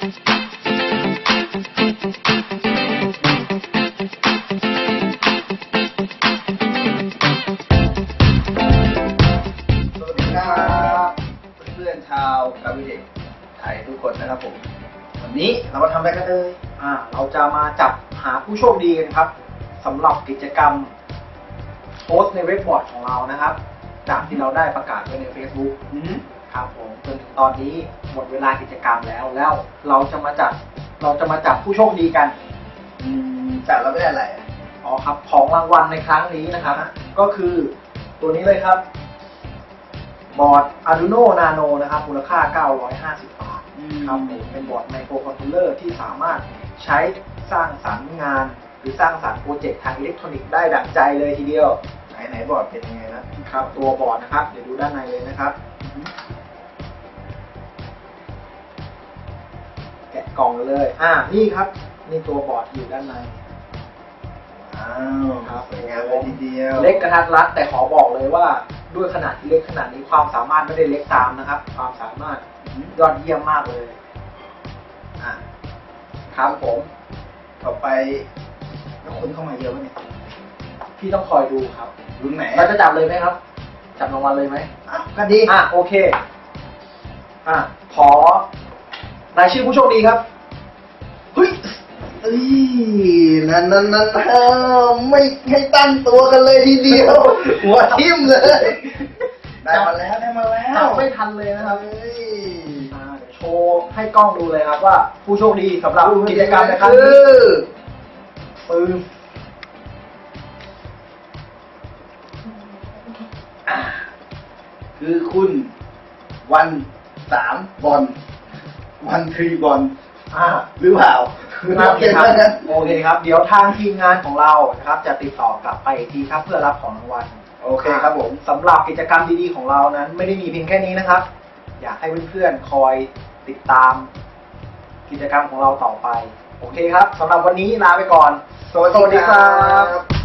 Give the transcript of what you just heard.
สวัสดีครับเพื่อนๆชาวกาวิเด็กไทยทุกคนนะครับผม วันนี้เรามาทำอะไรกันเลยอ่าเราจะมาจับหาผู้โชคดีกันครับสำหรับกิจกรรมโพสต์ในเว็บบอร์ดของเรานะครับ จากที่เราได้ประกาศไว้ใน Facebook ครับผมจนถึงตอนนี้หมดเวลากิจกรรมแล้วแล้วเราจะมาจับเราจะมาจับผู้โชคดีกัน อืมจัดแล้วไม่ได้อะไรอะอ๋อครับ ของรางวัลในครั้งนี้นะครับ ก็คือตัวนี้เลยครับ บอร์ด Arduino Nano นะครับ มูลค่า 950 บาทครับผมเป็นบอร์ดไมโครคอนโทรลเลอร์ที่สามารถใช้สร้างสรรค์งาน หรือสร้างสรรค์โปรเจกต์ทางอิเล็กทรอนิกส์ได้ดั่งใจเลยทีเดียว ไหนไหนบอร์ดเป็นยังไงนะครับ ตัวบอร์ดนะครับ เดี๋ยวดูด้านในเลยนะครับ กะกล่องเลย อ่า นี่ครับนี่ตัวบอร์ดอยู่ด้านในว้าวครับสวยงามเลยทีเดียวเล็กกระทัดรัดแต่ขอบอกเลยว่าด้วยขนาดที่เล็กขนาดนี้ความสามารถไม่ได้เล็กตามนะครับ ความสามารถยอดเยี่ยมมากเลย อะครับผม ต่อไปแล้วคนเข้ามาเยอะไหมเนี่ยพี่ต้องคอยดูครับรุ่นไหนเราจะจับเลยไหมครับ จับรางวัลเลยไหมอ้าวก็ดี อะโอเค อะขอ รายชื่อผู้โชคดีครับเฮ้ยเอ้ยนั่นนั่นนั่นเออไม่ให้ตั้งตัวกันเลยทีเดียว หัวทิ่มเลย ได้มาแล้วได้มาแล้วจับไม่ทันเลยนะครับเฮ้ยอ่าเดี๋ยวโชว์ให้กล้องดูเลยครับว่า ผู้โชคดีสำหรับกิจกรรมในครั้งคืนี้อปืนคือคุณวันสามบอล วันทรีบอลอ่า หรือเปล่าคือโอเคครับโอเคครับ เดี๋ยวทางทีมงานของเรานะครับ จะติดต่อกลับไปอีกทีครับเพื่อรับของรางวัลโอเคครับผมสำหรับกิจกรรมดีๆของเรานั้น ไม่ได้มีเพียงแค่นี้นะครับ อยากให้เพื่อนๆคอยติดตาม กิจกรรมของเราต่อไป โอเคครับสำหรับวันนี้ลาไปก่อน สวัสดีครับ